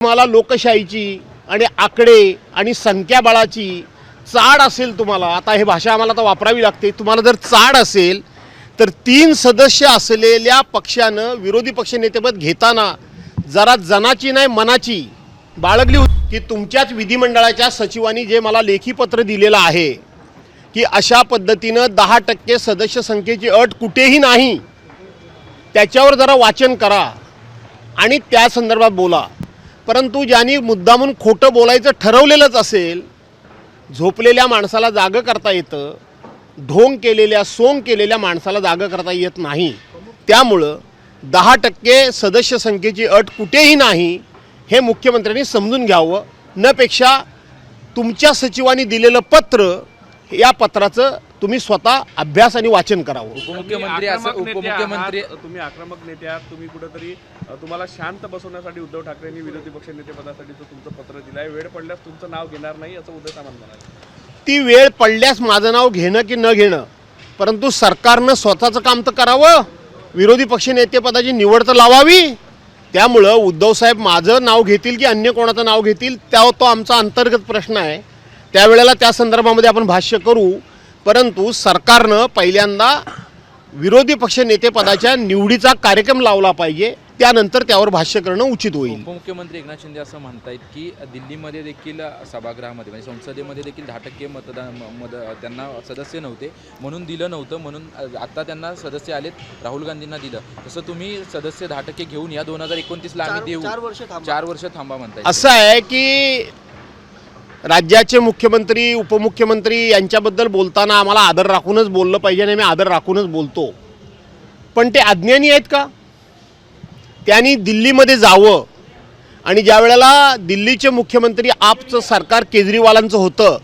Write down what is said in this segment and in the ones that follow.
तुम्हाला लोकशाहीची आणि आकडे आणि संख्याबळाची चाड असेल तुम्हाला आता हे भाषा आम्हाला तर वापरावी लागते तुम्हाला जर चाड असेल तर तीन सदस्य असलेल्या पक्षानं विरोधी पक्षनेतेपद घेताना जरा जनाची नाही मनाची बाळगली होती की तुमच्याच विधिमंडळाच्या सचिवांनी जे मला लेखी पत्र दिलेलं आहे की अशा पद्धतीनं दहा टक्के सदस्य संख्येची अट कुठेही नाही त्याच्यावर जरा वाचन करा आणि त्या संदर्भात बोला. परंतु ज्यांनी मुद्दामून खोटं बोलायचं ठरवलेलंच असेल झोपलेल्या माणसाला जागं करता येतं ढोंग केलेल्या सोंग केलेल्या माणसाला जागं करता येत नाही. त्यामुळं दहा टक्के सदस्य संख्येची अट कुठेही नाही हे मुख्यमंत्र्यांनी समजून घ्यावं. नपेक्षा तुमच्या सचिवांनी दिलेलं पत्र या पत्राचं तुम्ही स्वतः अभ्यास आणि वाचन करावं. उपमुख्यमंत्री असं आक्रमक नेते उपमुख्यमंत्री तुम्ही आक्रमक नेते आहात तुम्ही कुठेतरी तुम्हाला शांत बसवण्यासाठी उद्धव ठाकरेंनी विरोधी पक्ष नेतेपदासाठीचं तुमचं पत्र दिलंय. वेळ पडल्यास तुमचं नाव घेणार नाही असं उद्धव सामंत म्हणाले. ती वेळ पडल्यास माझं नाव घेणं की न घेणं? परंतु सरकारनं स्वतःचं काम तर करावं. विरोधी पक्षनेतेपदाची निवड तर लावावी. त्यामुळं उद्धवसाहेब माझं नाव घेतील की अन्य कोणाचं नाव घेतील त्या तो आमचा अंतर्गत प्रश्न आहे. त्यावेळेला त्या संदर्भामध्ये आपण भाष्य करू. परंतु सरकारनं पहिल्यांदा विरोधी पक्षनेतेपदाच्या निवडीचा कार्यक्रम लावला पाहिजे. त्यानंतर त्यावर भाष्य करणं उचित होईल. उपमुख्यमंत्री एकनाथ शिंदे असं म्हणतायत की दिल्लीमध्ये देखील सभागृहामध्ये म्हणजे संसदेमध्ये देखील दहा टक्के मतदान म- मत त्यांना सदस्य नव्हते. म्हणून दिलं नव्हतं म्हणून आता त्यांना सदस्य आलेत राहुल गांधींना दिलं. तसं तुम्ही सदस्य दहा टक्के घेऊन या दोन हजार एकोणतीसला आम्ही देऊ. चार वर्ष थांबा. म्हणताय असं आहे की राज्याचे मुख्यमंत्री उपमुख्यमंत्री यांच्याबद्दल बोलताना आम्हाला आदर राखूनच बोललं पाहिजे आणि मी आदर राखूनच बोलतो. पण ते अज्ञानी आहेत का? त्यांनी दिल्लीमध्ये जावं आणि ज्या वेळेला दिल्लीचे मुख्यमंत्री आपचं सरकार केजरीवालांचं होतं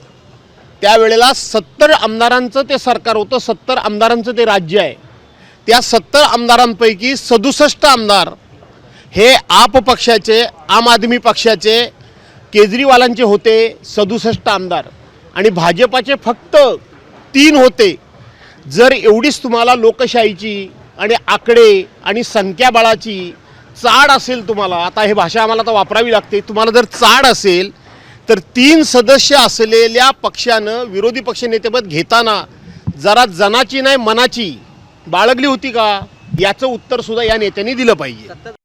त्यावेळेला सत्तर आमदारांचं ते सरकार होतं सत्तर आमदारांचं ते राज्य आहे. त्या सत्तर आमदारांपैकी सदुसष्ट आमदार हे आप पक्षाचे आम आदमी पक्षाचे केजरीवालांचे होते सदुसष्ट आमदार आणि भाजपाचे फक्त तीन होते. जर एवढीच तुम्हाला लोकशाहीची आणि आकडे आणि संख्याबळाची चाड असेल तुम्हाला आता हे भाषा आम्हाला तर वापरावी लागते तुम्हाला जर चाड असेल तर तीन सदस्य असलेल्या पक्षानं विरोधी पक्षनेतेपद घेताना जरा जनाची नाही मनाची बाळगली होती का? याचं उत्तर सुद्धा या नेत्यांनी दिलं पाहिजे.